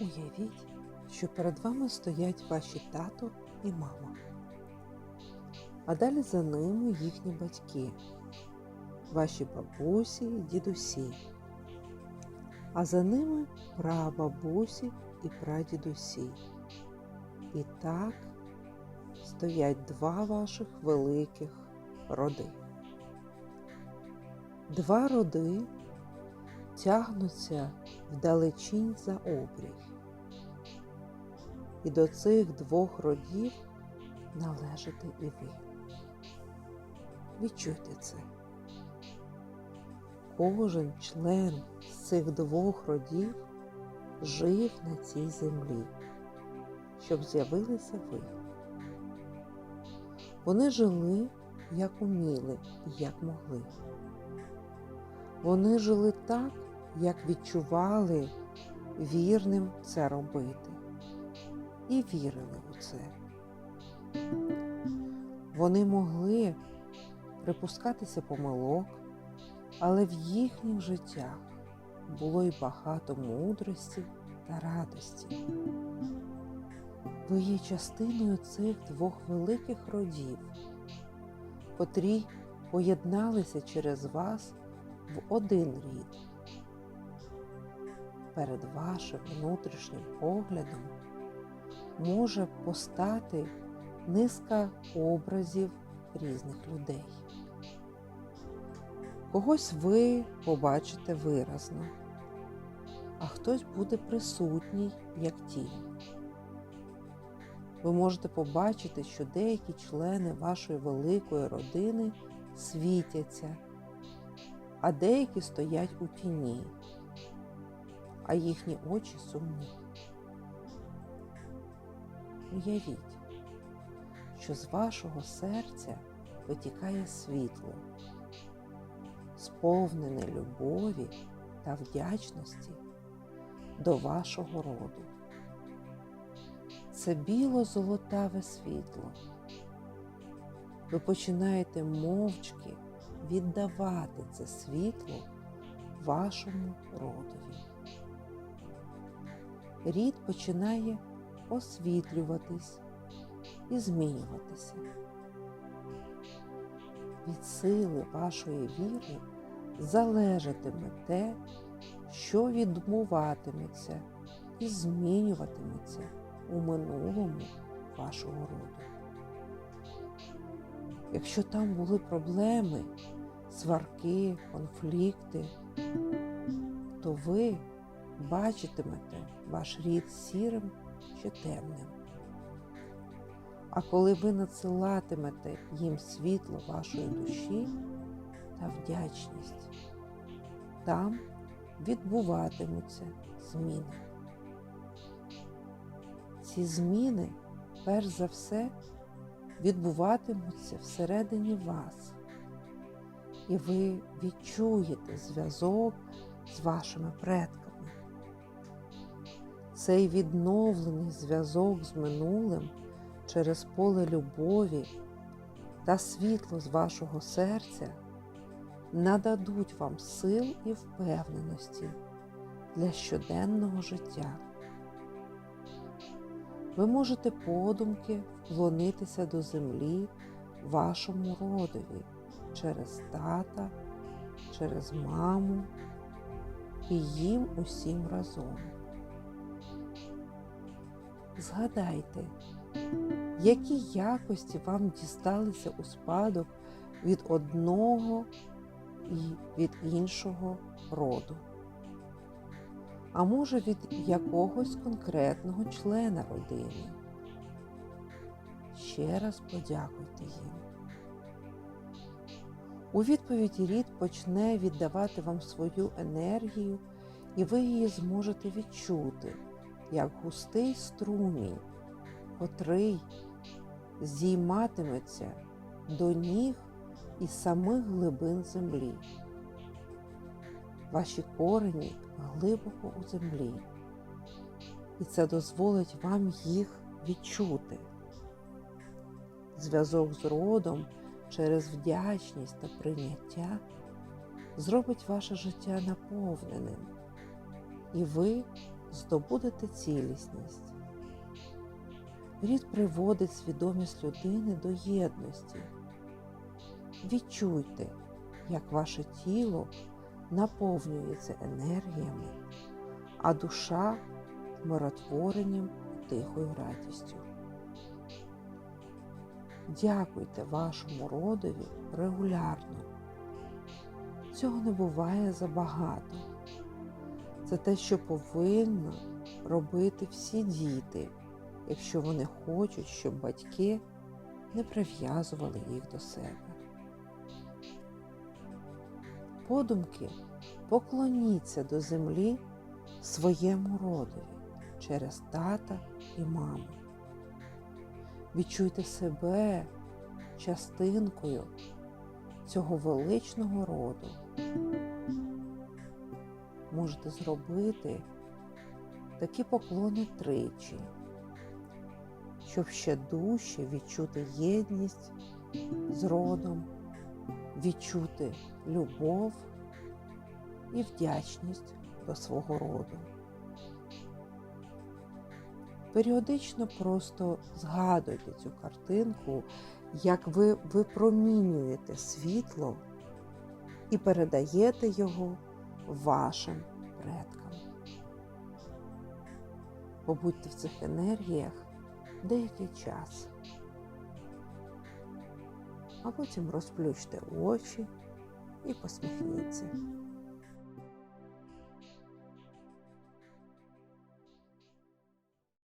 Уявіть, що перед вами стоять ваші тато і мама, а далі за ними їхні батьки, ваші бабусі і дідусі, а за ними прабабусі і прадідусі. І так стоять два ваших великих роди. Два роди тягнуться вдалечінь за обрій. І до цих двох родів належите і ви. Відчуйте це. Кожен член цих двох родів жив на цій землі, щоб з'явилися ви. Вони жили, як уміли і як могли. Вони жили так, як відчували вірним це робити, і вірили у це. Вони могли припускатися помилок, але в їхніх життях було й багато мудрості та радості. Ви є частиною цих двох великих родів, котрі поєдналися через вас в один рід. Перед вашим внутрішнім поглядом може постати низка образів різних людей. Когось ви побачите виразно, а хтось буде присутній як тінь. Ви можете побачити, що деякі члени вашої великої родини світяться, а деякі стоять у тіні, а їхні очі сумні. Уявіть, що з вашого серця витікає світло, сповнене любові та вдячності до вашого роду. Це біло-золотаве світло. Ви починаєте мовчки віддавати це світло вашому родові. Рід починає освітлюватись і змінюватися. Від сили вашої віри залежатиме те, що відбуватиметься і змінюватиметься у минулому вашого роду. Якщо там були проблеми, сварки, конфлікти, то ви бачитимете ваш рід сірим чи темним. А коли ви надсилатимете їм світло вашої душі та вдячність, там відбуватимуться зміни. Ці зміни, перш за все, відбуватимуться всередині вас, і ви відчуєте зв'язок з вашими предками. Цей відновлений зв'язок з минулим через поле любові та світло з вашого серця нададуть вам сил і впевненості для щоденного життя. Ви можете подумки вклонитися до землі вашому родові через тата, через маму і їм усім разом. Згадайте, які якості вам дісталися у спадок від одного і від іншого роду, а може від якогось конкретного члена родини. Ще раз подякуйте їм. У відповіді рід почне віддавати вам свою енергію, і ви її зможете відчути як густий струмінь, котрий здійматиметься до ніг і самих глибин землі. Ваші корені глибоко у землі, і це дозволить вам їх відчути. Зв'язок з родом через вдячність та прийняття зробить ваше життя наповненим, і ви здобудете цілісність. Рід приводить свідомість людини до єдності. Відчуйте, як ваше тіло наповнюється енергіями, а душа миротворенням і тихою радістю. Дякуйте вашому родові регулярно. Цього не буває забагато. Це те, що повинно робити всі діти, якщо вони хочуть, щоб батьки не прив'язували їх до себе. Подумки поклоніться до землі своєму родові через тата і маму. Відчуйте себе частинкою цього величного роду. Можете зробити такі поклони тричі, щоб ще дужче відчути єдність з родом, відчути любов і вдячність до свого роду. Періодично просто згадуйте цю картинку, як ви випромінюєте світло і передаєте його вашим предкам. Побудьте в цих енергіях деякий час, а потім розплющте очі і посміхніться.